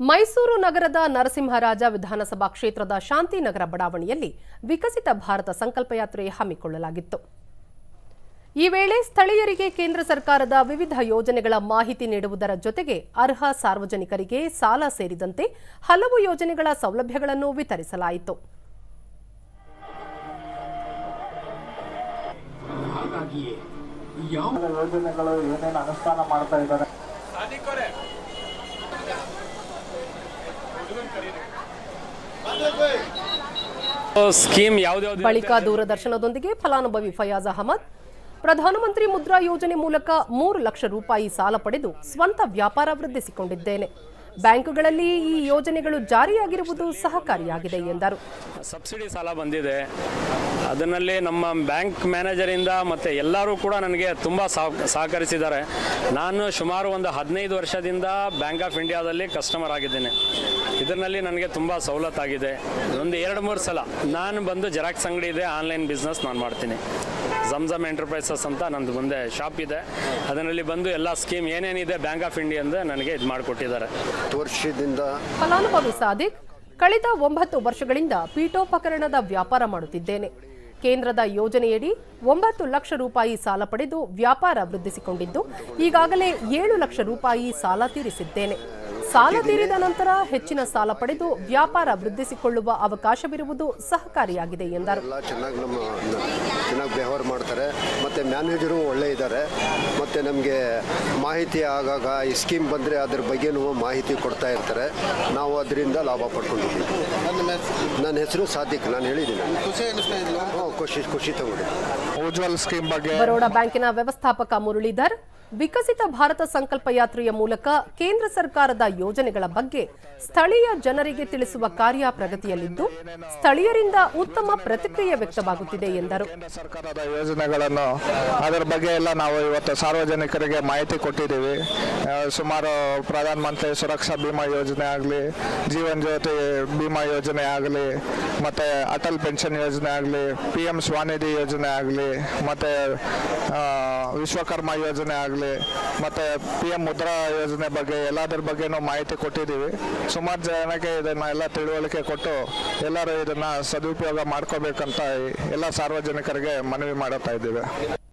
ಮೈಸೂರು ನಗರದ ನರಸಿಂಹರಾಜ ವಿಧಾನಸಭಾ ಕ್ಷೇತ್ರದ ಶಾಂತಿನಗರ ಬಡಾವಣೆಯಲ್ಲಿ ವಿಕಸಿತ ಭಾರತ ಸಂಕಲ್ಪ ಯಾತ್ರೆ ಹಮ್ಮಿಕೊಳ್ಳಲಾಗಿತ್ತು. ಈ ವೇಳೆ ಸ್ಥಳೀಯರಿಗೆ ಕೇಂದ್ರ ಸರ್ಕಾರದ ವಿವಿಧ ಯೋಜನೆಗಳ ಮಾಹಿತಿ ನೀಡುವುದರ ಜೊತೆಗೆ ಅರ್ಹ ಸಾರ್ವಜನಿಕರಿಗೆ ಸಾಲ ಸೇರಿದಂತೆ ಹಲವು ಯೋಜನೆಗಳ ಸೌಲಭ್ಯಗಳನ್ನು ವಿತರಿಸಲಾಯಿತು. ಯಾವ ಯೋಜನೆಗಳು ಏನೇನು ಅನುಷ್ಠಾನ ಮಾಡ್ತಾ ಇದ್ದಾರೆ? ಬಳಿಕ ದೂರದರ್ಶನದೊಂದಿಗೆ ಫಲಾನುಭವಿ ಫಯಾಜ್ ಅಹಮದ್. ಪ್ರಧಾನಮಂತ್ರಿ ಮುದ್ರಾ ಯೋಜನೆ ಮೂಲಕ ಮೂರು ಲಕ್ಷ ರೂಪಾಯಿ ಸಾಲ ಪಡೆದು ಸ್ವಂತ ವ್ಯಾಪಾರ ವೃದ್ಧಿಸಿಕೊಂಡಿದ್ದೇನೆ. ಬ್ಯಾಂಕುಗಳಲ್ಲಿ ಈ ಯೋಜನೆಗಳು ಜಾರಿಯಾಗಿರುವುದು ಸಹಕಾರಿಯಾಗಿದೆ ಎಂದರು. ಸಬ್ಸಿಡಿ ಸಾಲ ಬಂದಿದೆ. ಅದರಲ್ಲಿ ನಮ್ಮ ಬ್ಯಾಂಕ್ ಮ್ಯಾನೇಜರಿಂದ ಮತ್ತು ಎಲ್ಲರೂ ಕೂಡ ನನಗೆ ತುಂಬ ಸಹಕರಿಸಿದ್ದಾರೆ. ನಾನು ಸುಮಾರು ಒಂದು ಹದಿನೈದು ವರ್ಷದಿಂದ ಬ್ಯಾಂಕ್ ಆಫ್ ಇಂಡಿಯಾದಲ್ಲಿ ಕಸ್ಟಮರ್ ಆಗಿದ್ದೇನೆ. ಇದರಲ್ಲಿ ನನಗೆ ತುಂಬ ಸವಲತ್ತಾಗಿದೆ. ಒಂದು ಎರಡು ಮೂರು ಸಲ ನಾನು ಬಂದು ಜೆರಾಕ್ಸ್ ಅಂಗಡಿ ಇದೆ, ಆನ್ಲೈನ್ ಬಿಸ್ನೆಸ್ ನಾನು ಮಾಡ್ತೀನಿ. ಜಮ್ಜಮ್ ಎಂಟರ್ಪ್ರೈಸಸ್ ಅಂತ ನಂದು ಮುಂದೆ ಶಾಪ್ ಇದೆ. ಅದರಲ್ಲಿ ಬಂದು ಎಲ್ಲ ಸ್ಕೀಮ್ ಏನೇನಿದೆ ಬ್ಯಾಂಕ್ ಆಫ್ ಇಂಡಿಯಾ ಅಂತ ನನಗೆ ಇದು ಮಾಡಿಕೊಟ್ಟಿದ್ದಾರೆ. ವರ್ಷದಿಂದ ಫಲಾನುಭವಿ ಸಾದಿಕ್ ಕಳೆದ ಒಂಬತ್ತು ವರ್ಷಗಳಿಂದ ಪೀಠೋಪಕರಣದ ವ್ಯಾಪಾರ ಮಾಡುತ್ತಿದ್ದೇನೆ. ಕೇಂದ್ರದ ಯೋಜನೆಯಡಿ ಒಂಬತ್ತು ಲಕ್ಷ ರೂಪಾಯಿ ಸಾಲ ಪಡೆದು ವ್ಯಾಪಾರ ವೃದ್ಧಿಸಿಕೊಂಡಿದ್ದು ಈಗಾಗಲೇ ಏಳು ಲಕ್ಷ ರೂಪಾಯಿ ಸಾಲ ತೀರಿಸಿದ್ದೇನೆ. ಸಾಲ ತೀರಿದ ನಂತರ ಹೆಚ್ಚಿನ ಸಾಲ ಪಡೆದು ವ್ಯಾಪಾರ ವೃದ್ಧಿಸಿಕೊಳ್ಳುವ ಅವಕಾಶವಿರುವುದು ಸಹಕಾರಿಯಾಗಿದೆ ಎಂದರು. ಎಲ್ಲ ಚೆನ್ನಾಗಿ ನಮ್ಮ ಚೆನ್ನಾಗಿ ವ್ಯವಹಾರ ಮಾಡ್ತಾರೆ. ಮತ್ತು ಮ್ಯಾನೇಜರು ಒಳ್ಳೆ ಇದ್ದಾರೆ. ಮತ್ತು ನಮಗೆ ಮಾಹಿತಿ ಆಗಾಗ ಈ ಸ್ಕೀಮ್ ಬಂದರೆ ಅದ್ರ ಬಗ್ಗೆನೂ ಮಾಹಿತಿ ಕೊಡ್ತಾ ಇರ್ತಾರೆ. ನಾವು ಅದರಿಂದ ಲಾಭ ಪಡ್ಕೊಂಡಿದ್ದೀವಿ. ನನ್ನ ಹೆಸರು ಸಾದಿಕ್ ನಾನು ಹೇಳಿದ್ದೀನಿ. ಖುಷಿ ಖುಷಿ ತಗೊಂಡಿದ್ದೀನಿ. ಉಜ್ವಲ್ ಸ್ಕೀಮ್ ಬಗ್ಗೆ ಬರೋಡಾ ಬ್ಯಾಂಕಿನ ವ್ಯವಸ್ಥಾಪಕ ಮುರಳೀಧರ್ ವಿಕಸಿತ ಭಾರತ ಸಂಕಲ್ಪ ಯಾತ್ರೆಯ ಮೂಲಕ ಕೇಂದ್ರ ಸರ್ಕಾರದ ಯೋಜನೆಗಳ ಬಗ್ಗೆ ಸ್ಥಳೀಯ ಜನರಿಗೆ ತಿಳಿಸುವ ಕಾರ್ಯ ಪ್ರಗತಿಯಲ್ಲಿದ್ದು, ಸ್ಥಳೀಯರಿಂದ ಉತ್ತಮ ಪ್ರತಿಕ್ರಿಯೆ ವ್ಯಕ್ತವಾಗುತ್ತಿದೆ ಎಂದರು. ಸರ್ಕಾರದ ಯೋಜನೆಗಳನ್ನು ಅದರ ಬಗ್ಗೆ ಎಲ್ಲ ನಾವು ಇವತ್ತು ಸಾರ್ವಜನಿಕರಿಗೆ ಮಾಹಿತಿ ಕೊಟ್ಟಿದ್ದೀವಿ. ಸುಮಾರು ಪ್ರಧಾನ ಮಂತ್ರಿ ಸುರಕ್ಷಾ ಭೀಮಾ ಯೋಜನೆ ಆಗಲಿ, ಜೀವನ್ ಜ್ಯೋತಿ ಬಿಮಾ ಯೋಜನೆ ಆಗಲಿ, ಮತ್ತೆ ಅಟಲ್ ಪೆನ್ಷನ್ ಯೋಜನೆ ಆಗಲಿ, ಪಿ ಎಂ ಸ್ವಾನಿಧಿ ಯೋಜನೆ ಆಗಲಿ, ಮತ್ತೆ ವಿಶ್ವಕರ್ಮ ಯೋಜನೆ ಆಗಲಿ ಮತ್ತು ಪಿ ಎಂ ಮುದ್ರಾ ಯೋಜನೆ ಬಗ್ಗೆ ಎಲ್ಲದರ ಬಗ್ಗೆನೂ ಮಾಹಿತಿ ಕೊಟ್ಟಿದ್ದೀವಿ. ಸುಮಾರು ಜನಕ್ಕೆ ಇದನ್ನ ಎಲ್ಲ ತಿಳುವಳಿಕೆ ಕೊಟ್ಟು ಎಲ್ಲರೂ ಇದನ್ನು ಸದುಪಯೋಗ ಮಾಡ್ಕೋಬೇಕಂತ ಎಲ್ಲ ಸಾರ್ವಜನಿಕರಿಗೆ ಮನವಿ ಮಾಡುತ್ತಾ ಇದ್ದೀವಿ.